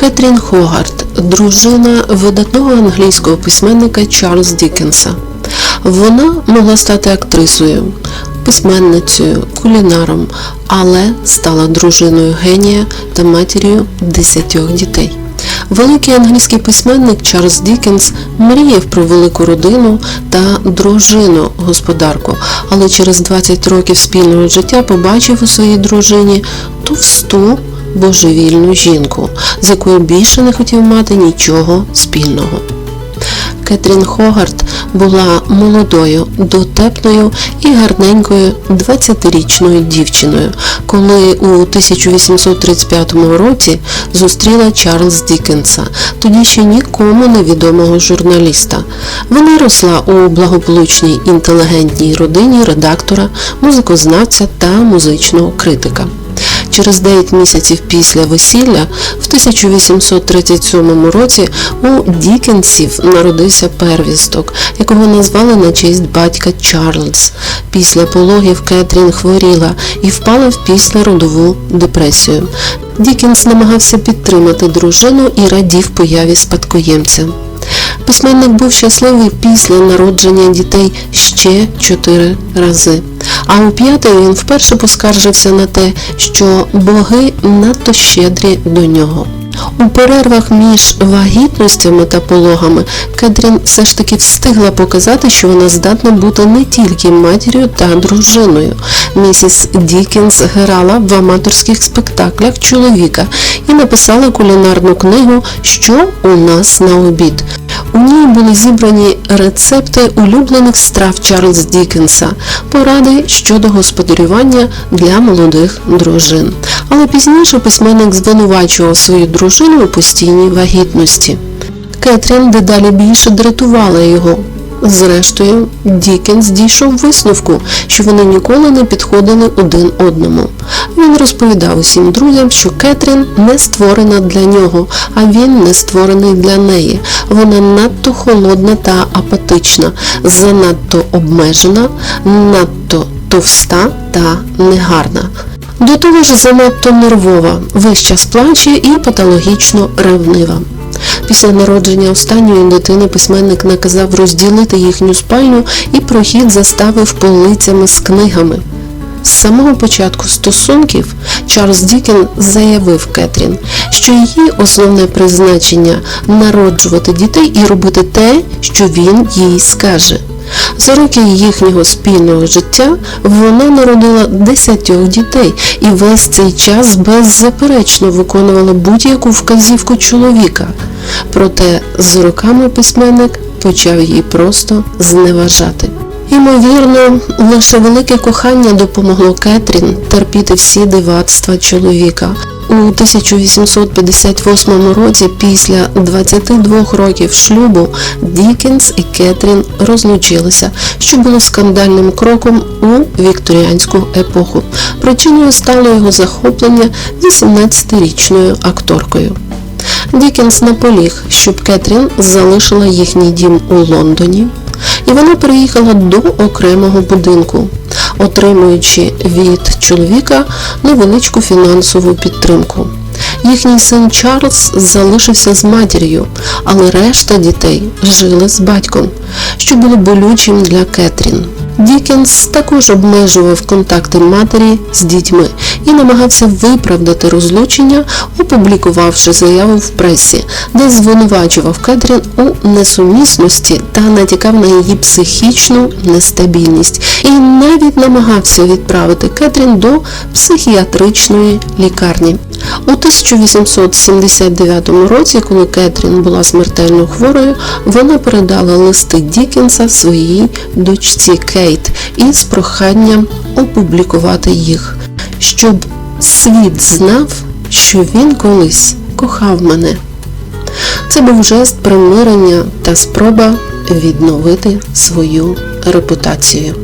Кетрін Хогарт, дружина видатного англійського письменника Чарльз Дікенса. Вона могла стати актрисою, письменницею, кулінаром, але стала дружиною генія та матір'ю десятьох дітей. Великий англійський письменник Чарльз Дікенс мріяв про велику родину та дружину господарку, але через 20 років спільного життя побачив у своїй дружині товсту божевільну жінку, з якою більше не хотів мати нічого спільного. Кетрін Хогарт була молодою, дотепною і гарненькою 20-річною дівчиною, коли у 1835 році зустріла Чарльз Дікенса, тоді ще нікому невідомого журналіста. Вона росла у благополучній інтелігентній родині редактора, музикознавця та музичного критика. Через 9 місяців після весілля в 1837 році у Дікенсів народився первісток, якого назвали на честь батька Чарльз. Після пологів Кетрін хворіла і впала в післяродову депресію. Дікенс намагався підтримати дружину і радів появі спадкоємця. Письменник був щасливий після народження дітей ще чотири рази. А у п'ятий він вперше поскаржився на те, що боги надто щедрі до нього. У перервах між вагітностями та пологами Кетрін все ж таки встигла показати, що вона здатна бути не тільки матір'ю та дружиною. Місіс Дікінс грала в аматорських спектаклях чоловіка і написала кулінарну книгу Що у нас на обід. У ній були зібрані рецепти улюблених страв Чарльз Дікенса, поради щодо господарювання для молодих дружин. Але пізніше письменник звинувачував свою дружину у постійній вагітності. Кетрін дедалі більше дратувала його. Зрештою, Дікенс дійшов висновку, що вони ніколи не підходили один одному. Він розповідав усім друзям, що Кетрін не створена для нього, а він не створений для неї. Вона надто холодна та апатична, занадто обмежена, надто товста та негарна. До того ж занадто нервова, весь час плаче і патологічно ревнива. Після народження останньої дитини письменник наказав розділити їхню спальню і прохід заставив полицями з книгами. З самого початку стосунків Чарльз Дікін заявив Кетрін, що її основне призначення народжувати дітей і робити те, що він їй скаже. За роки їхнього спільного життя вона народила десятьох дітей і весь цей час беззаперечно виконувала будь-яку вказівку чоловіка. Проте з роками письменник почав її просто зневажати. Ймовірно, лише велике кохання допомогло Кетрін терпіти всі дивацтва чоловіка. У 1858 році, після 22 років шлюбу, Дікенс і Кетрін розлучилися, що було скандальним кроком у вікторіанську епоху. Причиною стало його захоплення 18-річною акторкою. Дікенс наполіг, щоб Кетрін залишила їхній дім у Лондоні, і вона переїхала до окремого будинку, отримуючи від чоловіка невеличку фінансову підтримку. Їхній син Чарльз залишився з матір'ю, але решта дітей жили з батьком, що було болючим для Кетрін. Дікенс також обмежував контакти матері з дітьми і намагався виправдати розлучення, опублікувавши заяву в пресі, де звинувачував Кетрін у несумісності та натякав на її психічну нестабільність і навіть намагався відправити Кетрін до психіатричної лікарні. У 1879 році, коли Кетрін була смертельно хворою, вона передала листи Дікенса своїй дочці Кейт із проханням опублікувати їх, щоб світ знав, що він колись кохав мене. Це був жест примирення та спроба відновити свою репутацію.